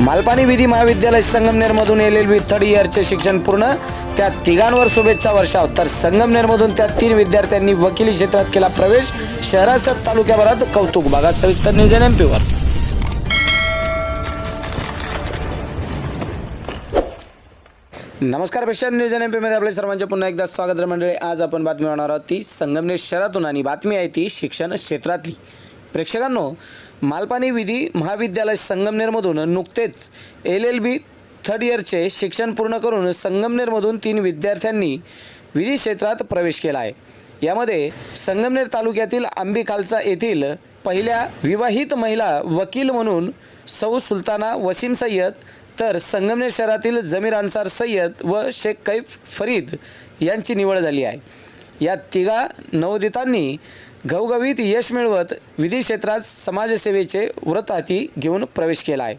मालपाणी विधी महाविद्यालय संगमनेरमधून एल एल बी थर्ड इयरचे शिक्षण पूर्ण. त्या तिघांवर शुभेच्छा वर्षाव. तर संगमनेरमधून त्या तीन विद्यार्थ्यांनी वकिली क्षेत्रात केला प्रवेश. शहरासह तालुक्याभरात कौतुक. भागात सविस्तर नियोजन एम पीवर नमस्कार पेशन न्यूज एम पीमध्ये आपले सर्वांचे पुन्हा एकदा स्वागत मंडळी. आज आपण बातमी होणार आहोत ती संगमनेर शहरातून आणि बातमी आहे ती शिक्षण क्षेत्रातली. प्रेक्षकांनो मालपाणी विधी महाविद्यालय संगमनेरमधून नुकतेच एल एल बी थर्ड इयरचे शिक्षण पूर्ण करून संगमनेरमधून तीन विद्यार्थ्यांनी विधी क्षेत्रात प्रवेश केला आहे. यामध्ये संगमनेर तालुक्यातील आंबीखालसा येथील पहिल्या विवाहित महिला वकील म्हणून सौ सुलताना वसीम सय्यद तर संगमनेर शहरातील जमीर अन्सार सय्यद व शेख कैफ फरीद यांची निवड झाली आहे. या तिघा नवोदितांनी घवघवीत यश मिळवत विधी क्षेत्रात समाजसेवेचे व्रत हाती घेऊन प्रवेश केला आहे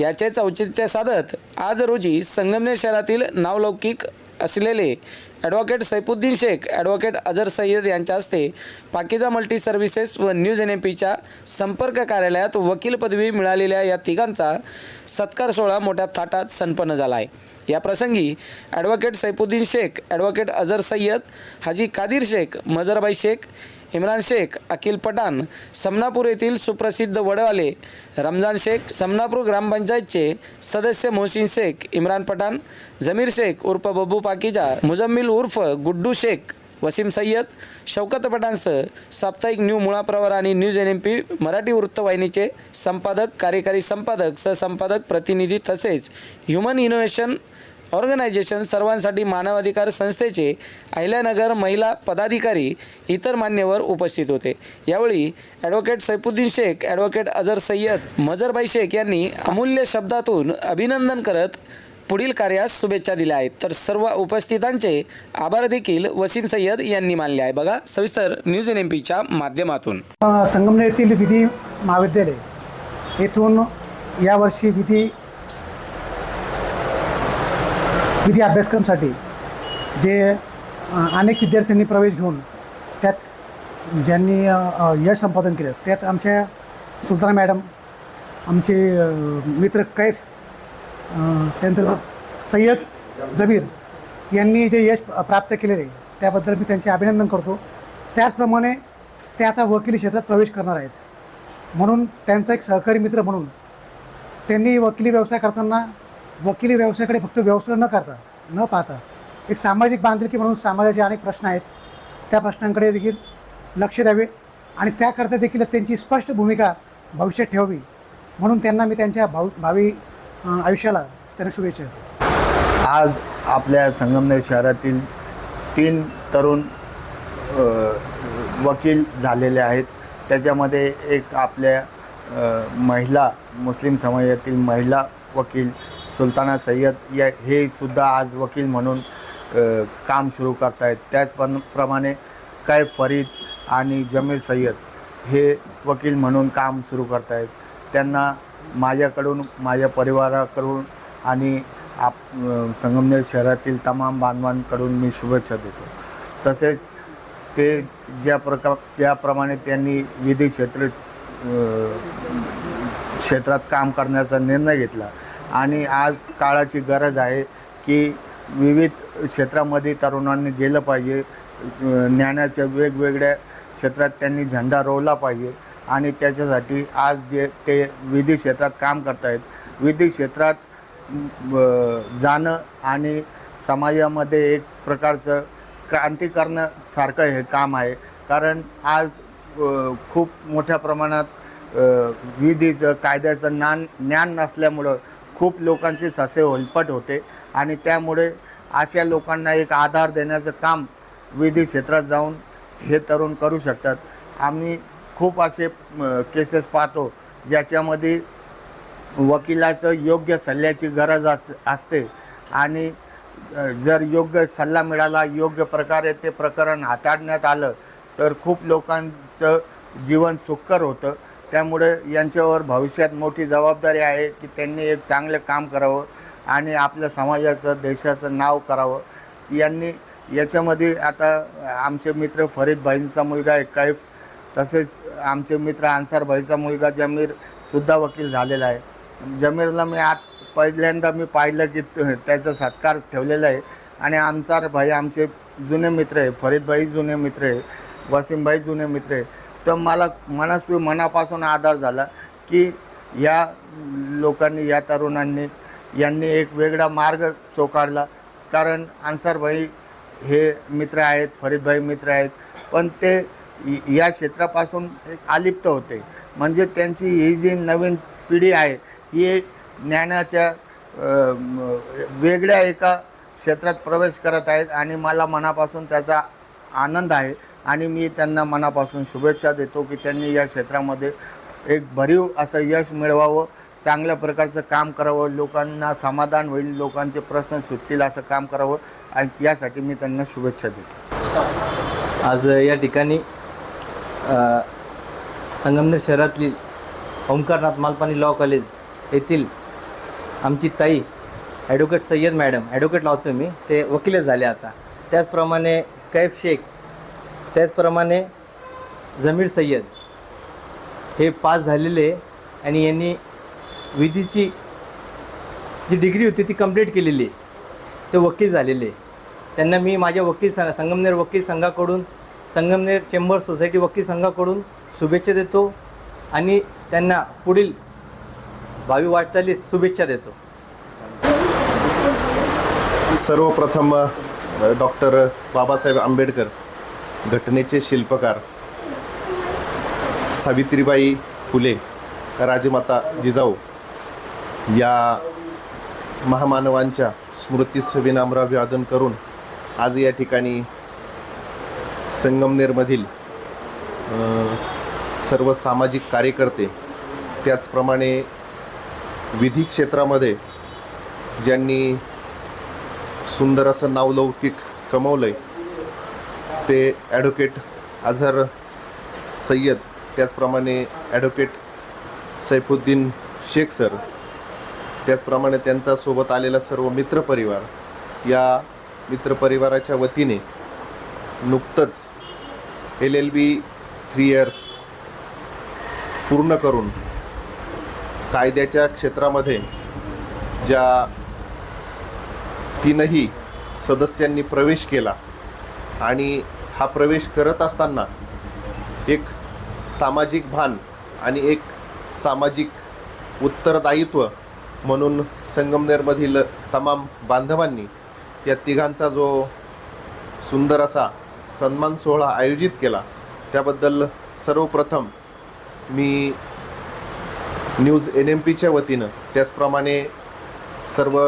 याचेच औचित्य साधत आज रोजी संगमनेर शहरातील नावलौकिक असलेले ॲडव्होकेट सैफुद्दीन शेख ॲडव्होकेट अझर सय्यद यांच्या हस्ते पाकिजा मल्टी सर्व्हिसेस व न्यूज एन एम पीच्या संपर्क कार्यालयात वकील पदवी मिळालेल्या या तिघांचा सत्कार सोहळा मोठ्या थाटात संपन्न झाला आहे या प्रसंगी ॲडव्होकेट सैफुद्दीन शेख ॲडव्होकेट अझर सय्यद हाजी कादिर शेख मजरबाई शेख इम्रान शेख अखिल पठाण समनापूर येथील सुप्रसिद्ध वडवाले रमजान शेख समनापूर ग्रामपंचायतचे सदस्य मोहसिन शेख इम्रान पठाण जमीर शेख उर्फ बब्बू पाकिजा मुजम्मिल उर्फ गुड्डू शेख वसीम सय्यद शौकत पठाणसह साप्ताहिक न्यू मुळाप्रवर आणि news N M P Marathi वृत्तवाहिनीचे संपादक कार्यकारी संपादक सहसंपादक प्रतिनिधी तसेच ह्युमन इनोव्हेशन ऑर्गनायझेशन सर्वांसाठी मानवाधिकार संस्थेचे अहिल्यानगर महिला पदाधिकारी इतर मान्यवर उपस्थित होते. यावेळी ॲडव्होकेट सैफुद्दीन शेख ॲडव्होकेट अझर सय्यद मजरबाई शेख यांनी अमूल्य शब्दातून अभिनंदन करत पुढील कार्यास शुभेच्छा दिल्या आहेत. तर सर्व उपस्थितांचे आभार देखील वसीम सय्यद यांनी मानले आहे. बघा सविस्तर न्यूज एन एम पीच्या माध्यमातून. संगमनेर येथील विधी महाविद्यालय येथून यावर्षी विधी विधी अभ्यासक्रमासाठी जे अनेक विद्यार्थ्यांनी प्रवेश घेऊन त्यात ज्यांनी यश संपादन केलं त्यात आमच्या सुलताना मॅडम आमचे मित्र कैफ त्यानंतर सय्यद जमीर यांनी जे यश प्राप्त केलेले त्याबद्दल मी त्यांचे अभिनंदन करतो. त्याचप्रमाणे ते आता वकिली क्षेत्रात प्रवेश करणार आहेत. म्हणून त्यांचा एक सहकारी मित्र म्हणून त्यांनी वकिली व्यवसाय करताना वकिली व्यवसायाकडे फक्त व्यवसाय न करता न पाहता एक सामाजिक बांधिलकी म्हणून समाजाचे अनेक प्रश्न आहेत. त्या प्रश्नांकडे देखील लक्ष द्यावे आणि त्याकरता देखील त्यांची स्पष्ट भूमिका भविष्यात ठेवावी. म्हणून त्यांना मी त्यांच्या भाव भावी आयुष्याला त्यांना शुभेच्छा देतो. आज आपल्या संगमनेर शहरातील तीन तरुण वकील झालेले आहेत. त्याच्यामध्ये एक आपल्या महिला मुस्लिम समाजातील महिला वकील सुलताना सय्यद या हे सुद्धा आज वकील म्हणून काम सुरू करत आहेत त्याचप्रमाणे काय फरीद आणि जमीर सय्यद हे वकील म्हणून काम सुरू करत आहेत त्यांना माझ्याकडून माझ्या परिवाराकडून आणि आप संगमनेर शहरातील तमाम बांधवांकडून मी शुभेच्छा देतो. तसेच ते ज्या प्रकार ज्याप्रमाणे त्यांनी विधी क्षेत्र क्षेत्रात काम करण्याचा निर्णय घेतला आणि आज काळाची गरज आहे की विविध क्षेत्रामध्ये तरुणांनी गेलं पाहिजे. ज्ञानाच्या वेगवेगळ्या क्षेत्रात त्यांनी झेंडा रोवला पाहिजे. आणि त्याच्यासाठी आज जे ते विधी क्षेत्रात काम करत आहेत विधी क्षेत्रात जाणं आणि समाजामध्ये एक प्रकारचं क्रांती करण्यासारखं हे काम आहे. कारण आज खूप मोठ्या प्रमाणात विधीचं कायद्याचं ज्ञान ज्ञान नसल्यामुळं खूप लोकांचे ससे होलपट होते आणि त्यामुळे अशा लोकांना एक आधार देण्याचं काम विधी क्षेत्रात जाऊन हे तरुण करू शकतात. आम्ही खूप असे केसेस पाहतो ज्याच्यामध्ये वकिलाचं योग्य सल्ल्याची गरज अस असते आणि जर योग्य सल्ला मिळाला योग्य प्रकारे ते प्रकरण हाताळण्यात आलं तर खूप लोकांचं जीवन सुखकर होतं. त्यामुळे यांच्यावर भविष्यात मोठी जबाबदारी आहे की त्यांनी एक चांगलं काम करावं आणि आपल्या समाजाचं देशाचं नाव करावं. यांनी याच्यामध्ये आता आमचे मित्र फरीद भाईंचा मुलगा एक कैफ. तसेच आमचे मित्र अन्सार भाईचा मुलगा जमीर सुद्धा वकील झालेला आहे. जमीरला मी आत पहिल्यांदा मी पाहिलं की त्याचा सत्कार ठेवलेला आहे. आणि आमचार भाई आमचे जुने मित्र आहे फरीदभाई जुने मित्र आहे वसीमभाई जुने मित्र आहे. तर मला मनास मनापासून आधार झाला की या लोकांनी या तरुणांनी यांनी एक वेगळा मार्ग चोकाडला कारण अन्सारभाई हे मित्र आहेत फरीदभाई मित्र आहेत पण ते या क्षेत्रापासून एक अलिप्त होते. म्हणजे त्यांची ही जी नवीन पिढी आहे ही ज्ञानाच्या वेगळ्या एका क्षेत्रात प्रवेश करत आहेत आणि मला मनापासून त्याचा आनंद आहे. आणि मी त्यांना मनापासून शुभेच्छा देतो की त्यांनी या क्षेत्रामध्ये एक भरीव असं यश मिळवावं चांगल्या प्रकारचं काम करावं लोकांना समाधान होईल लोकांचे प्रश्न सुटतील असं काम करावं आणि यासाठी मी त्यांना शुभेच्छा देतो. आज या ठिकाणी संगमनेर शहरातली ओंकारनाथ मालपाणी लॉ कॉलेज येथील आमची ताई ॲडव्होकेट सय्यद मॅडम ॲडव्होकेट लावतो मी ते वकीलच झाले आता. त्याचप्रमाणे कैफ शेख त्याचप्रमाणे जमीर सय्यद हे पास झालेले आणि यांनी विधीची जी डिग्री होती ती कंप्लीट केलेली. आहे ते वकील झालेले. त्यांना मी माझ्या वकील संघ संगमनेर वकील संघाकडून संगमनेर चेंबर सोसायटी वकील संघाकडून शुभेच्छा देतो आणि त्यांना पुढील भावी वाटचालीस शुभेच्छा देतो. सर्वप्रथम डॉक्टर बाबासाहेब आंबेडकर घटनेचे शिल्पकार सावित्रीबाई फुले राजमाता जिजाऊ या महामानवांच्या स्मृतीस विनम्र अभिवादन करून आज या ठिकाणी संगमनेरमधील सर्व सामाजिक कार्यकर्ते त्याचप्रमाणे विधी क्षेत्रामध्ये ज्यांनी सुंदर असं नावलौकिक कमवलं आहे ते ॲडव्होकेट अझहर सय्यद त्याचप्रमाणे ॲडव्होकेट सैफुद्दीन शेख सर त्याचप्रमाणे त्यांचा सोबत आलेला सर्व मित्रपरिवार या मित्रपरिवाराच्या वतीने नुकतंच L L B three years पूर्ण करून कायद्याच्या क्षेत्रामध्ये ज्या तीनही सदस्यांनी प्रवेश केला आणि हा प्रवेश करत असताना एक सामाजिक भान आणि एक सामाजिक उत्तरदायित्व म्हणून संगमनेरमधील तमाम बांधवांनी या तिघांचा जो सुंदर असा सन्मान सोहळा आयोजित केला त्याबद्दल सर्वप्रथम मी न्यूज एन एम पीच्या वतीनं त्याचप्रमाणे सर्व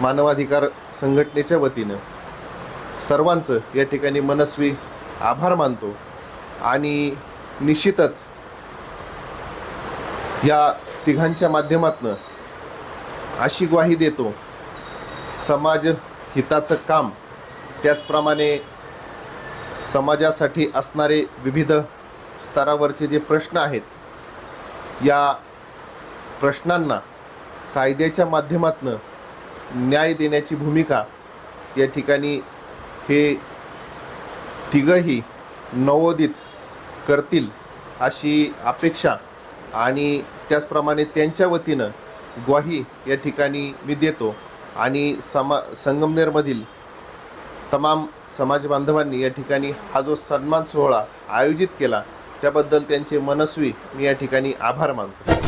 मानवाधिकार संघटनेच्या वतीनं सर्वांचं या ठिकाणी मनस्वी आभार मानतो. आणि निश्चितच या तिघांच्या माध्यमातनं अशी ग्वाही देतो समाज हिताचं काम त्याचप्रमाणे समाजासाठी असणारे विविध स्तरावरचे जे प्रश्न आहेत या प्रश्नांना कायद्याच्या माध्यमातनं न्याय देण्याची भूमिका या ठिकाणी हे तिघंही नवोदित करतील अशी अपेक्षा आणि त्याचप्रमाणे त्यांच्या वतीनं ग्वाही या ठिकाणी मी देतो. आणि समा संगमनेरमधील तमाम समाज बांधवांनी या ठिकाणी हा जो सन्मान सोहळा आयोजित केला त्याबद्दल त्यांचे मनस्वी मी या ठिकाणी आभार मानतो.